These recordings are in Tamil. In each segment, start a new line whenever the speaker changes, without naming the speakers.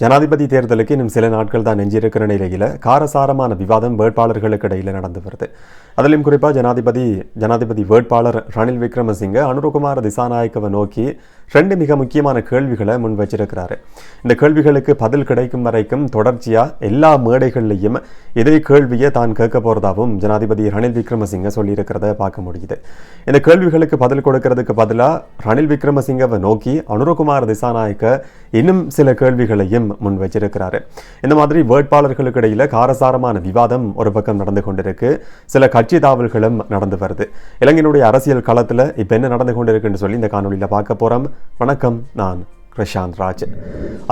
ஜனாதிபதி தேர்தலுக்கு இன்னும் சில நாட்கள் தான் நெஞ்சிருக்கிற நிலையில் காரசாரமான விவாதம் வேட்பாளர்களுக்கு இடையில் நடந்து வருது. அதிலும் குறிப்பாக ஜனாதிபதி ஜனாதிபதி வேட்பாளர் ரணில் விக்ரமசிங்க அனுருகுமார் திசாநாயக்கவை நோக்கி ரெண்டு மிக முக்கியமான கேள்விகளை முன் வச்சிருக்கிறாரு இந்த கேள்விகளுக்கு பதில் கிடைக்கும் வரைக்கும் தொடர்ச்சியாக எல்லா மேடைகள்லையும் இதே கேள்வியை தான் கேட்க போகிறதாகவும் ஜனாதிபதி ரணில் விக்ரமசிங்க சொல்லியிருக்கிறத பார்க்க முடியுது. இந்த கேள்விகளுக்கு பதில் கொடுக்கறதுக்கு பதிலாக ரணில் விக்ரமசிங்கவை நோக்கி அனுரகுமார் திசாநாயக்க இன்னும் சில கேள்விகளையும் முன் வச்சிருக்கிறாரு இந்த மாதிரி வேட்பாளர்களுக்கு இடையில காரசாரமான விவாதம் ஒரு பக்கம் நடந்து கொண்டிருக்கு. சில கட்சி தாவல்களும் நடந்து வருது. இலங்கையினுடைய அரசியல் களத்தில் இப்போ என்ன நடந்து கொண்டிருக்குன்னு சொல்லி இந்த காணொலியில் பார்க்க போகிறோம் வணக்கம் நான் பிரசாந்த் ராஜ்.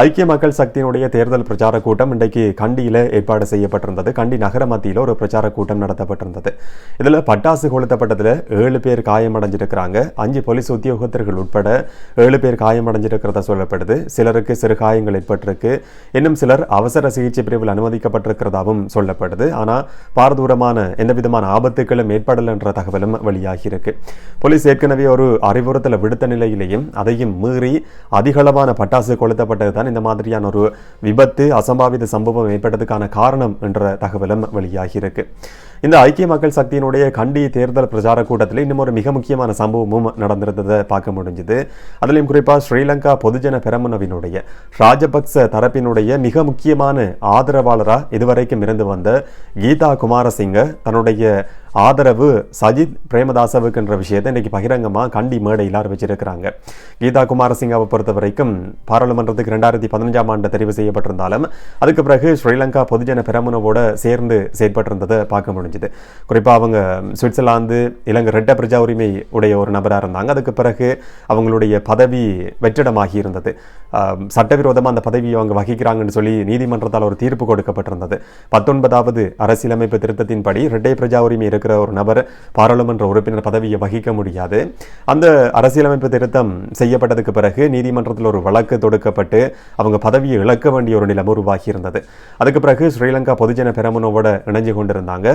ஐக்கிய மக்கள் சக்தியினுடைய தேர்தல் பிரச்சார கூட்டம் இன்றைக்கு கண்டியில் ஏற்பாடு செய்யப்பட்டிருந்தது. கண்டி நகர மத்தியில் ஒரு பிரச்சார கூட்டம் நடத்தப்பட்டிருந்தது. இதில் பட்டாசு கொளுத்தப்பட்டதில் ஏழு பேர் காயமடைஞ்சிருக்கிறாங்க. அஞ்சு போலீஸ் உத்தியோகத்தர்கள் உட்பட ஏழு பேர் காயமடைஞ்சிருக்கிறதா சொல்லப்படுது. சிலருக்கு சிறு காயங்கள் ஏற்பட்டிருக்கு. இன்னும் சிலர் அவசர சிகிச்சை பிரிவில் அனுமதிக்கப்பட்டிருக்கிறதாவும் சொல்லப்படுது. ஆனால் பாரதூரமான எந்த விதமான ஆபத்துகளும் ஏற்படலைன்ற தகவலும் வெளியாகியிருக்கு போலீஸ் ஏற்கனவே ஒரு அறிவுறுத்தலை விடுத்த நிலையிலேயும் அதையும் மீறி அதிகளவான பட்டாசு கொளுத்தப்பட்டது தான் இந்த மாதிரியான ஒரு விபத்து அசம்பாவித சம்பவம் ஏற்பட்டதுக்கான காரணம் என்ற தகவலும் வெளியாகியிருக்கு. இந்த ஐக்கிய மக்கள் சக்தியினுடைய கண்டி தேர்தல் பிரச்சார கூட்டத்தில் இன்னும் ஒரு மிக முக்கியமான சம்பவமும் நடந்திருந்ததை பார்க்க முடிஞ்சுது. அதிலையும் குறிப்பாக ஸ்ரீலங்கா பொதுஜன பெரமுனவினுடைய ராஜபக்ச தரப்பினுடைய மிக முக்கியமான ஆதரவாளராக இதுவரைக்கும் இருந்து வந்த கீதா குமாரசிங்க தன்னுடைய ஆதரவு சஜித் பிரேமதாசவுக்குன்ற விஷயத்தை இன்னைக்கு பகிரங்கமாக கண்டி மேடையில் ஆரம்பிச்சிருக்கிறாங்க கீதா குமாரசிங்காவை பொறுத்த வரைக்கும் பாராளுமன்றத்துக்கு ரெண்டாயிரத்தி பதினஞ்சாம் ஆண்டு தெரிவு செய்யப்பட்டிருந்தாலும் அதுக்கு பிறகு ஸ்ரீலங்கா பொதுஜன பெரமுனவோட சேர்ந்து செயற்பட்டிருந்ததை பார்க்க முடியும் முடிஞ்சுது குறிப்பாக அவங்க சுவிட்சர்லாந்து இலங்கை ரெட்ட பிரஜா உரிமை உடைய ஒரு நபராக இருந்தாங்க. அதுக்கு பிறகு அவங்களுடைய பதவி வெற்றிடமாகி இருந்தது. சட்டவிரோதமாக அந்த பதவியை அவங்க வகிக்கிறாங்கன்னு சொல்லி நீதிமன்றத்தால் ஒரு தீர்ப்பு கொடுக்கப்பட்டிருந்தது. பத்தொன்பதாவது அரசியலமைப்பு திருத்தத்தின்படி ரெட்டை பிரஜா உரிமை இருக்கிற ஒரு நபர் பாராளுமன்ற உறுப்பினர் பதவியை வகிக்க முடியாது. அந்த அரசியலமைப்பு திருத்தம் செய்யப்பட்டதுக்கு பிறகு நீதிமன்றத்தில் ஒரு வழக்கு தொடுக்கப்பட்டு அவங்க பதவியை இழக்க வேண்டிய ஒரு நிலம் உருவாகி இருந்தது. அதுக்கு பிறகு ஸ்ரீலங்கா பொதுஜன பெரமுனவோட இணைஞ்சு கொண்டிருந்தாங்க.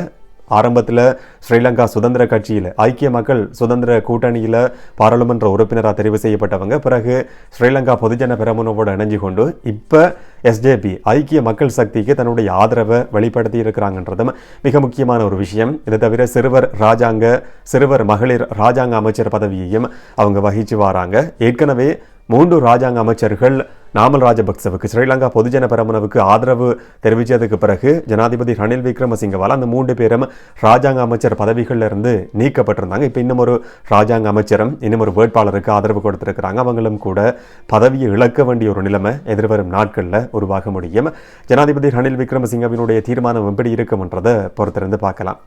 ஆரம்பத்தில் ஸ்ரீலங்கா சுதந்திர கட்சியில் ஐக்கிய மக்கள் சுதந்திர கூட்டணியில் பாராளுமன்ற உறுப்பினராக தெரிவு செய்யப்பட்டவங்க. பிறகு ஸ்ரீலங்கா பொதுஜன பெரமுனவோடு இணைஞ்சு கொண்டு இப்போ எஸ்ஜேபி ஐக்கிய மக்கள் சக்திக்கு தன்னுடைய ஆதரவை வெளிப்படுத்தி இருக்கிறாங்கன்றதும் மிக முக்கியமான ஒரு விஷயம். இதை தவிர சிறுவர் ராஜாங்க சிறுவர் மகளிர் ராஜாங்க அமைச்சர் பதவியையும் அவங்க வகிச்சு வராங்க. ஏற்கனவே மூன்று ராஜாங்க அமைச்சர்கள் நாமல் ராஜபக்சவுக்கு ஸ்ரீலங்கா பொதுஜன பெரமுனவுக்கு ஆதரவு தெரிவித்ததுக்கு பிறகு ஜனாதிபதி ரணில் விக்ரமசிங்கவால் அந்த மூன்று பேரும் ராஜாங்க அமைச்சர் பதவிகளில் இருந்து நீக்கப்பட்டிருந்தாங்க. இப்போ இன்னும் ஒரு ராஜாங்க அமைச்சரும் இன்னும் ஒரு வேட்பாளருக்கு ஆதரவு கொடுத்துருக்கிறாங்க. அவங்களும் கூட பதவியை இழக்க வேண்டிய ஒரு நிலைமை எதிர்வரும் நாட்களில் உருவாக முடியும். ஜனாதிபதி ரணில் விக்ரமசிங்கவினுடைய தீர்மானம் எப்படி இருக்கும்ன்றதை பொறுத்திருந்து பார்க்கலாம்.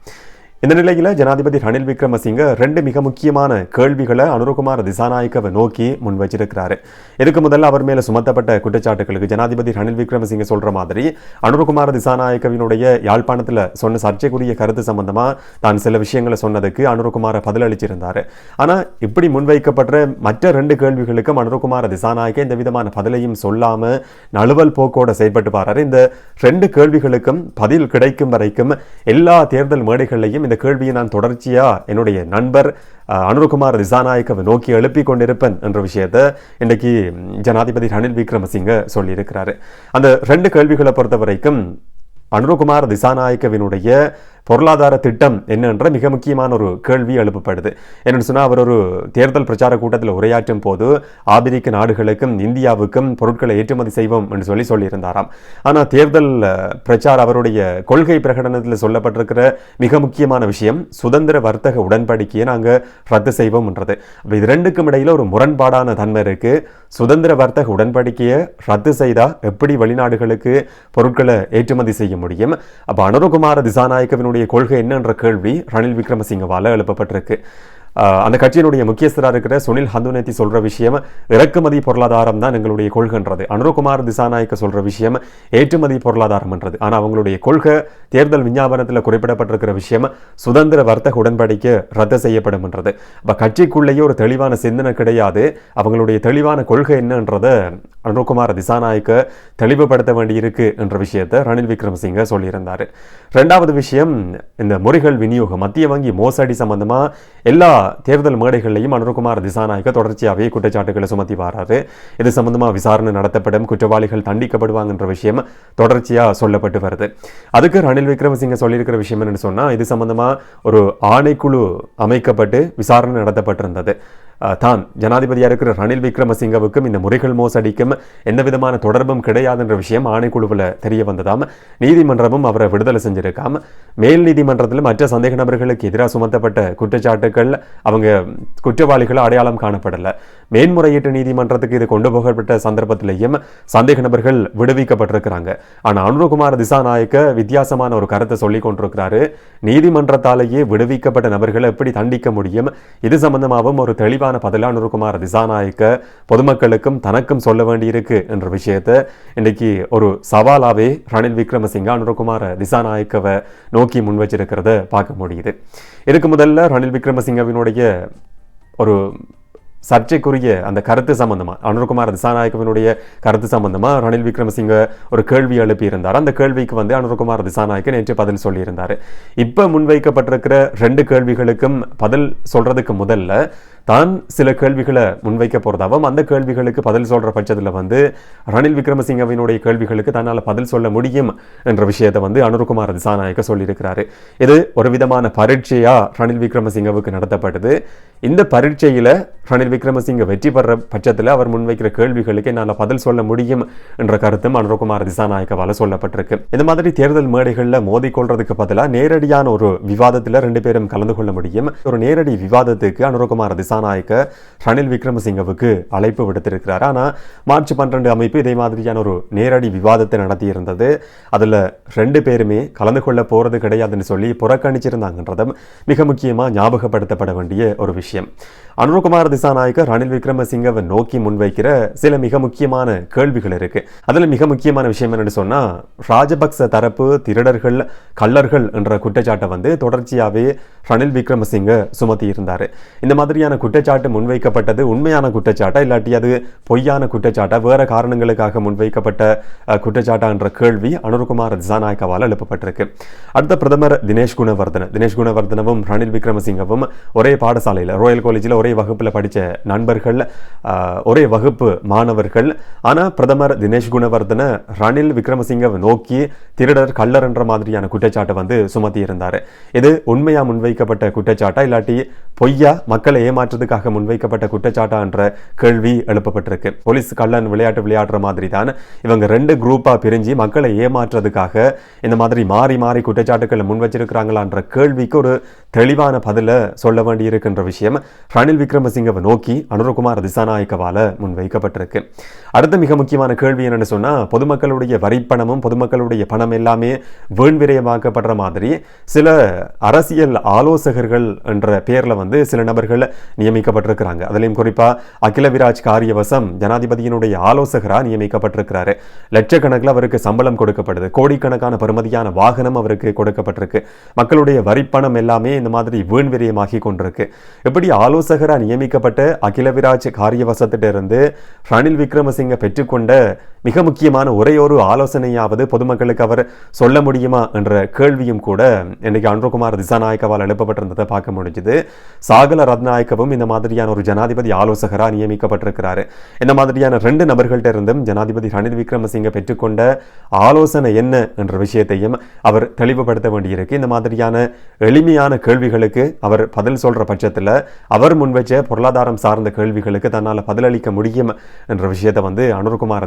இந்த நிலையில் ஜனாதிபதி ரணில் விக்ரமசிங்க ரெண்டு மிக முக்கியமான கேள்விகளை அனுரகுமார் திசாநாயக்கவை நோக்கி முன் வச்சிருக்கிறாரு இதுக்கு முதல்ல அவர் மேல சுமத்தப்பட்ட குற்றச்சாட்டுகளுக்கு ஜனாதிபதி ரணில் விக்ரமசிங்க சொல்ற மாதிரி அனுரகுமார் திசாநாயக்கவினுடைய யாழ்ப்பாணத்தில் சொன்ன சர்ச்சைக்குரிய கருத்து சம்பந்தமா தான் சில விஷயங்களை சொன்னதுக்கு அனுரகுமார பதிலளிச்சிருந்தாரு. ஆனா இப்படி முன்வைக்கப்படுற மற்ற ரெண்டு கேள்விகளுக்கும் அனுரகுமார திசாநாயக்க இந்த விதமான பதிலையும் சொல்லாம நழுவல் போக்கோட செயல்பட்டு பாரு இந்த ரெண்டு கேள்விகளுக்கும் பதில் கிடைக்கும் வரைக்கும் எல்லா தேர்தல் மேடைகளையும் இந்த கேள்வியை நான் தொடர்ச்சியா என்னுடைய நண்பர் அனுருகுமார் திசாநாயக்கவை நோக்கி எழுப்பி கொண்டிருப்பேன் என்ற விஷயத்தை இன்றைக்கு ஜனாதிபதி ரணில் விக்ரமசிங்க சொல்லியிருக்கிறாரு. அந்த ரெண்டு கேள்விகளை பொறுத்த வரைக்கும் அனுருகுமார் திசாநாயக்கவினுடைய பொருளாதார திட்டம் என்னன்ற மிக முக்கியமான ஒரு கேள்வி எழுப்பப்படுது. என்னென்னு சொன்னால் அவர் ஒரு தேர்தல் பிரச்சார கூட்டத்தில் உரையாற்றும் போது ஆப்பிரிக்க நாடுகளுக்கும் இந்தியாவுக்கும் பொருட்களை ஏற்றுமதி செய்வோம் என்று சொல்லி சொல்லியிருந்தாராம். ஆனால் தேர்தல் பிரச்சார அவருடைய கொள்கை பிரகடனத்தில் சொல்லப்பட்டிருக்கிற மிக முக்கியமான விஷயம் சுதந்திர வர்த்தக உடன்படிக்கையை நாங்கள் ரத்து செய்வோம்ன்றது. அப்போ இது ரெண்டுக்கும் இடையில ஒரு முரண்பாடான தன்மை இருக்கு. சுதந்திர வர்த்தக உடன்படிக்கையை ரத்து செய்தால் எப்படி வெளிநாடுகளுக்கு பொருட்களை ஏற்றுமதி செய்ய முடியும்? அப்போ அனுரகுமார திசாநாயக்கவினுடைய கொள்கை என்னன்ற கேள்வி ரணில் விக்ரமசிங்கவால் எழுப்பப்பட்டிருக்கு. அந்த கட்சியினுடைய முக்கியஸ்தராக இருக்கிற சுனில் ஹந்துநேத்தி சொல்கிற விஷயம் இறக்குமதி பொருளாதாரம் தான் எங்களுடைய கொள்கைன்றது. அனுரகுமார் திசாநாயக்க சொல்கிற விஷயம் ஏற்றுமதி பொருளாதாரம்ன்றது. ஆனால் அவங்களுடைய கொள்கை தேர்தல் விஞ்ஞாபனத்தில் குறிப்பிடப்பட்டிருக்கிற விஷயம் சுதந்திர வர்த்தக உடன்படிக்கை ரத்து செய்யப்படும்ன்றது. அப்போ கட்சிக்குள்ளேயே ஒரு தெளிவான சிந்தனை கிடையாது. அவங்களுடைய தெளிவான கொள்கை என்னன்றதை அனுகுமார் திசாநாயக்க தெளிவுபடுத்த வேண்டியிருக்கு என்ற விஷயத்தை ரணில் விக்ரமசிங்க சொல்லியிருந்தார். ரெண்டாவது விஷயம் இந்த முறைகள் விநியோகம் மத்திய வங்கி மோசடி சம்பந்தமாக எல்லா தேர்தல் மேடைகளையும் அனுரகுமார் திசாநாயக்க தொடர்ச்சியாகவே குற்றச்சாட்டுகளை சுமத்தி வராரு. இது சம்பந்தமா விசாரணை நடத்தப்படும் குற்றவாளிகள் தண்டிக்கப்படுவாங்கன்ற விஷயம் தொடர்ச்சியா சொல்லப்பட்டு வருது. அதுக்கு ரணில் விக்ரமசிங்க சொல்லியிருக்கிற விஷயம் என்னன்னு சொன்னா இது சம்பந்தமா ஒரு ஆணைக்குழு அமைக்கப்பட்டு விசாரணை நடத்தப்பட்டிருந்தது. தான் ஜனாதிபதியாக இருக்கிற ரணில் விக்ரமசிங்கவுக்கும் இந்த முறைகள் மோசடிக்கும் எந்த விதமான தொடர்பும் கிடையாதுன்ற விஷயம் ஆணைக்குழுவில் தெரிய வந்ததாம். நீதிமன்றமும் அவரை விடுதலை செஞ்சிருக்காம். மேல் நீதிமன்றத்தில் மற்ற சந்தேக நபர்களுக்கு எதிராக சுமத்தப்பட்ட குற்றச்சாட்டுகள் அவங்க குற்றவாளிகள் அடையாளம் காணப்படலை. மேன்முறையீட்டு நீதிமன்றத்துக்கு இது கொண்டு போகப்பட்ட சந்தர்ப்பத்திலேயும் சந்தேக நபர்கள் விடுவிக்கப்பட்டிருக்கிறாங்க. ஆனால் அனுரகுமார் திசாநாயக்க வித்தியாசமான ஒரு கருத்தை சொல்லி கொண்டிருக்கிறாரு. நீதிமன்றத்தாலேயே விடுவிக்கப்பட்ட நபர்களை எப்படி தண்டிக்க முடியும்? இது சம்பந்தமாகவும் ஒரு தெளிவான பதில அனுரகுமார் திசாநாயக்க பொதுமக்களுக்கும் தனக்கும் சொல்ல வேண்டியிருக்கு என்ற விஷயத்தை இன்னைக்கு ஒரு சவாலாகவே ரணில் விக்ரமசிங்க அனுரகுமார் திசாநாயக்கவை நோக்கி முன் வச்சிருக்கிறத பார்க்க முடியுது. இதுக்கு முதல்ல ரணில் விக்ரமசிங்கவினுடைய ஒரு சர்ச்சைக்குரிய அந்த கருத்து சம்பந்தமாக அனுர்குமார் திசாநாயக்கவினுடைய கருத்து சம்பந்தமாக ரணில் விக்ரமசிங்க ஒரு கேள்வி எழுப்பியிருந்தார். அந்த கேள்விக்கு வந்து அனுர்குமார் திசாநாயக்க நேற்று பதில் சொல்லியிருந்தார். இப்போ முன்வைக்கப்பட்டிருக்கிற ரெண்டு கேள்விகளுக்கும் பதில் சொல்கிறதுக்கு முதல்ல தான் சில கேள்விகளை முன்வைக்க போகிறதாவும் அந்த கேள்விகளுக்கு பதில் சொல்கிற பட்சத்தில் வந்து ரணில் விக்ரமசிங்கவினுடைய கேள்விகளுக்கு தன்னால் பதில் சொல்ல முடியும் என்ற விஷயத்தை வந்து அனுர்குமார் திசாநாயக்க சொல்லியிருக்கிறாரு. இது ஒரு விதமான பரீட்சையாக ரணில் விக்ரமசிங்கவுக்கு நடத்தப்பட்டது. இந்த பரீட்சையில் ரணில் விக்ரமசிங்க வெற்றி பெற பட்சத்தில் அவர் முன்வைக்கிற கேள்விகளுக்கு என்னால் பதில் சொல்ல முடியும் என்ற கருத்தும் அனுரகுமார் திசாநாயக்கவால் சொல்லப்பட்டிருக்கு. இந்த மாதிரி தேர்தல் மேடைகளில் மோதிக்கொள்றதுக்கு பதிலாக நேரடியான ஒரு விவாதத்தில் ரெண்டு பேரும் கலந்து கொள்ள முடியும். ஒரு நேரடி விவாதத்துக்கு அனுரகுமார் திசாநாயக்க ரணில் விக்ரமசிங்கவுக்கு அழைப்பு விடுத்திருக்கிறார். ஆனால் மார்ச் பன்னிரண்டு அமைப்பு இதே மாதிரியான ஒரு நேரடி விவாதத்தை நடத்தி இருந்தது அதில் ரெண்டு பேருமே கலந்து கொள்ள போறது கிடையாதுன்னு சொல்லி புறக்கணிச்சிருந்தாங்கன்றதும் மிக முக்கியமாக ஞாபகப்படுத்தப்பட வேண்டிய ஒரு விஷயம். அனுரகுமார் திசாநாயக்க ரணில் விக்ரமசிங்கவை நோக்கி முன்வைக்கிற சில மிக முக்கியமான கேள்விகள் இருக்கு. அதில் மிக முக்கியமான விஷயம் என்னன்னு சொன்னால் ராஜபக்ச தரப்பு திருடர்கள் கள்ளர்கள் என்ற குற்றச்சாட்டை வந்து தொடர்ச்சியாகவே ரணில் விக்ரமசிங்க சுமத்தி இருந்தார். இந்த மாதிரியான குற்றச்சாட்டு முன்வைக்கப்பட்டது உண்மையான குற்றச்சாட்டா இல்லாட்டி அது பொய்யான குற்றச்சாட்டா? வேற காரணங்களுக்காக முன்வைக்கப்பட்ட குற்றச்சாட்டா என்ற கேள்வி அனுர்குமார் திசாநாயக்கவால் எழுப்பப்பட்டிருக்கு. அடுத்த பிரதமர் தினேஷ் குணவர்தன. தினேஷ் குணவர்தனவும் ரணில் விக்ரமசிங்கவும் ஒரே பாடசாலையில் ராயல் காலேஜில் ஒரே வகுப்பில் படி படித்த நண்பர்கள் ஒரே வகுப்பு மாணவர்கள். ஆனால் பிரதமர் தினேஷ் குணவர்தன ரணில் விக்ரமசிங்கவை நோக்கி திருடர் கள்ளர் என்ற மாதிரியான குற்றச்சாட்டை வந்து சுமத்தி இருந்தார். இது உண்மையா முன்வைக்கப்பட்ட குற்றச்சாட்டா இல்லாட்டி பொய்யா? மக்களை ஏமாற்றுறதுக்காக முன்வைக்கப்பட்ட குற்றச்சாட்டா என்ற கேள்வி எழுப்பப்பட்டிருக்கு. போலீஸ் கள்ளன் விளையாட்டு விளையாடுற மாதிரி தான் இவங்க ரெண்டு குரூப்பாக பிரிஞ்சு மக்களை ஏமாற்றுறதுக்காக இந்த மாதிரி மாறி மாறி குற்றச்சாட்டுகளை முன் வச்சிருக்கிறாங்களான்ற கேள்விக்கு ஒரு தெளிவான பதில சொல்ல வேண்டியிருக்கின்ற விஷயம். ரணில் விக்ரமசிங்க விக்ரமசிங்கவை நோக்கி அனுரகுமார் திசாநாயக்கவால முன்வைக்கப்பட்டிருக்கு. அடுத்த மிக முக்கியமான கேள்வி என்னென்னு சொன்னால் பொதுமக்களுடைய வரிப்பணமும் பொதுமக்களுடைய பணம் எல்லாமே வீண்விரயமாக்கப்படுற மாதிரி சில அரசியல் ஆலோசகர்கள் என்ற பேர்ல வந்து சில நபர்கள் நியமிக்கப்பட்டிருக்கிறாங்க. அதுலயும் குறிப்பா அகில விராஜ் காரியவசம் ஜனாதிபதியினுடைய ஆலோசகரா நியமிக்கப்பட்டிருக்கிறாரு. லட்சக்கணக்கில் அவருக்கு சம்பளம் கொடுக்கப்படுது. கோடிக்கணக்கான பெருமதியான வாகனம் அவருக்கு கொடுக்கப்பட்டிருக்கு. மக்களுடைய வரிப்பணம் எல்லாமே இந்த மாதிரி வீண்விரயமாகி கொண்டிருக்கு. எப்படி ஆலோசகரா நியமிக்கப்பட்ட அகில விராஜ் காரியவசத்திட்ட இருந்து ரணில் விக்ரமசிங்க பெற்றுக்கொண்ட மிக முக்கியமான ஒரே ஒரு ஆலோசனையாவது பொதுமக்களுக்கு அவர் சொல்ல முடியுமா என்ற கேள்வியும் கூட இன்றைக்கு அன்றுகுமார் திசாநாயக்கவால் எழுப்பப்பட்டிருந்ததை பார்க்க முடிஞ்சுது. சாகல ரத்நாயக்கவும் இந்த மாதிரியான ஒரு ஜனாதிபதி ஆலோசகராக நியமிக்கப்பட்டிருக்கிறாரு. இந்த மாதிரியான ரெண்டு நபர்கள்ட்ட இருந்தும் ஜனாதிபதி ரணில் விக்ரமசிங்க பெற்றுக்கொண்ட ஆலோசனை என்ன என்ற விஷயத்தையும் அவர் தெளிவுபடுத்த வேண்டியிருக்கு. இந்த மாதிரியான எளிமையான கேள்விகளுக்கு அவர் பதில் சொல்கிற பட்சத்தில் அவர் முன்வச்ச பொருளாதாரம் சார்ந்த கேள்விகளுக்கு தன்னால் பதிலளிக்க முடியும் என்ற விஷயத்தை வந்து அனுர்குமார்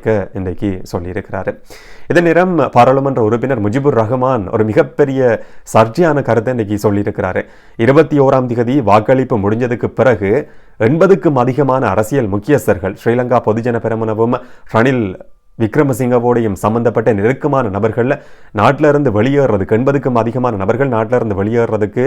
திசாநாயக்க இன்றைக்கு சொல்லியிருக்கிறாரு. இதே நேரம் பாராளுமன்ற உறுப்பினர் முஜிபுர் ரஹ்மான் ஒரு மிகப்பெரிய சர்ச்சையான கருத்தை இன்றைக்கு சொல்லியிருக்கிறாரு. இருபத்தி ஓராம் திகதி வாக்களிப்பு முடிஞ்சதுக்கு பிறகு எண்பதுக்கும் அதிகமான அரசியல் முக்கியஸ்தர்கள் ஸ்ரீலங்கா பொதுஜன பெருமனவும் ரணில் விக்ரமசிங்கவோடையும் சம்பந்தப்பட்ட நெருக்கமான நபர்களில் நாட்டில இருந்து வெளியேறதுக்கு எண்பதுக்கும் அதிகமான நபர்கள் நாட்டில் இருந்து வெளியேறதுக்கு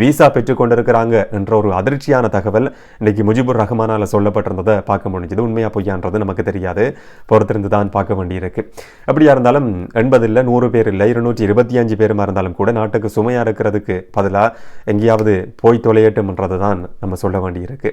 விசா பெற்றுக்கொண்டிருக்கிறாங்க என்ற ஒரு அதிர்ச்சியான தகவல் இன்னைக்கு முஜிபுர் ரஹ்மானால் சொல்லப்பட்டிருந்ததை பார்க்க முடிஞ்சது. உண்மையாக பொய்யான்றது நமக்கு தெரியாது. பொறுத்திருந்து தான் பார்க்க வேண்டியிருக்கு. அப்படியா இருந்தாலும் எண்பது இல்லை நூறு பேர் இல்லை இருநூற்றி இருபத்தி அஞ்சு பேருமா இருந்தாலும் கூட நாட்டுக்கு சுமையாக இருக்கிறதுக்கு பதிலாக எங்கேயாவது போய் தொலையட்டும்ன்றது தான் நம்ம சொல்ல வேண்டியிருக்கு.